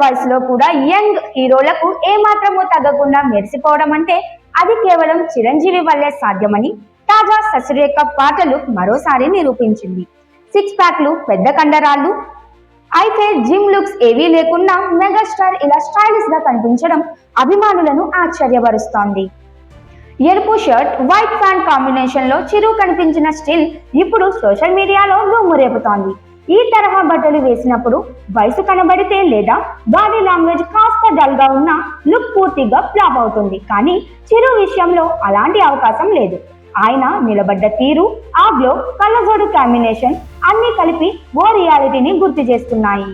వయసులో కూడా యంగ్ హీరోలకు ఏమాత్రమూ తగ్గకుండా మెరిసిపోవడం అంటే అది కేవలం చిరంజీవి వల్లే సాధ్యమని తాజా ససిరేఖ పాటలు మరోసారి నిరూపించింది. సిక్స్ ప్యాక్లు పెద్ద కండరాలు అయితే జిమ్ లుక్స్ ఏవీ లేకుండా మెగాస్టార్ ఇలా స్టైలిష్గా కనిపించడం అభిమానులను ఆశ్చర్యపరుస్తోంది. ఎరుపు షర్ట్ వైట్ ప్యాంట్ కాంబినేషన్లో చిరు కనిపించిన స్టిల్ ఇప్పుడు సోషల్ మీడియాలో దుమ్ము రేపుతోంది ఈ తరహా బట్టలు వేసినప్పుడు వయసు కనబడితే లేదా బాడీ లాంగ్వేజ్ కాస్త డల్గా ఉన్న లుక్ పూర్తిగా ఫ్లాప్ అవుతుంది. కానీ చిరు విషయంలో అలాంటి అవకాశం లేదు. ఆయన నిలబడ్డ తీరు ఆ గ్లో కళ్ళజోడు కాంబినేషన్ అన్ని కలిపి ఓ రియాలిటీని గుర్తు చేస్తున్నాయి.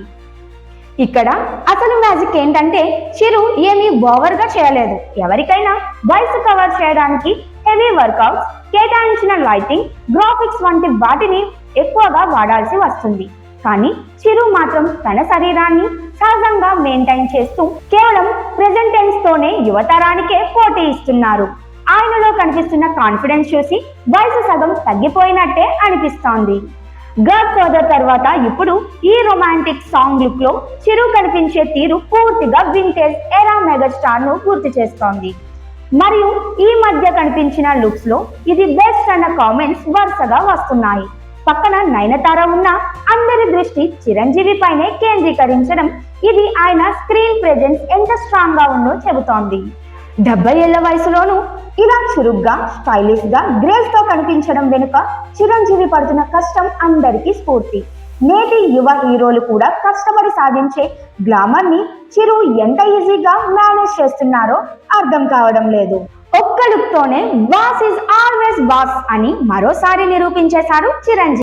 ఇక్కడ అసలు మ్యాజిక్ ఏంటంటే చిరు ఏమీ ఓవర్గా చేయలేదు. ఎవరికైనా వయసు కవర్ చేయడానికి హెవీ వర్కౌట్స్ కేటాయించిన లైటింగ్ గ్రాఫిక్స్ వంటి వాటిని ఎక్కువగా వాడాల్సి వస్తుంది. కానీ చిరు మాత్రం తన శరీరాన్ని సహజంగా మెయింటైన్ చేస్తూ కేవలం ప్రెజెంటెన్స్ తోనే యువతరానికే పోటీ ఇస్తున్నారు. ఆయనలో కనిపిస్తున్న కాన్ఫిడెన్స్ చూసి వయసు సగం తగ్గిపోయినట్టే అనిపిస్తోంది. గర్ల్ ఫాదర్ తర్వాత ఇప్పుడు ఈ రొమాంటిక్ సాంగ్ లుక్లో చిరు కనిపించే తీరు పూర్తిగా వింటేజ్ ఎరా మెగాస్టార్ను పూర్తి చేస్తోంది. మరియు ఈ మధ్య కనిపించిన లుక్స్లో ఇది బెస్ట్ అన్న కామెంట్స్ వరుసగా వస్తున్నాయి. పక్కన నయనతార ఉన్న అందరి దృష్టి చిరంజీవి పైనే కేంద్రీకరించడం ఇది ఆయన స్క్రీన్ ప్రెజెన్స్ ఎంత స్ట్రాంగ్గా ఉందో చెబుతోంది. డెబ్బై ఏళ్ళ వయసులోనూ ఇలా చురుగ్గా స్టైలిష్గా గ్రేస్తో కనిపించడం వెనుక చిరంజీవి పడుతున్న కష్టం అందరికీ స్ఫూర్తి. నేటి యువ హీరోలు కూడా కష్టపడి సాధించే గ్లామర్ని చిరు ఎంత ఈజీగా మేనేజ్ చేస్తున్నారో అర్థం కావడం లేదు. ఒక్క లుక్ తోనే వాస్ ఇస్ బాస్ అని మరోసారి నిరూపించేశారు చిరంజీవి.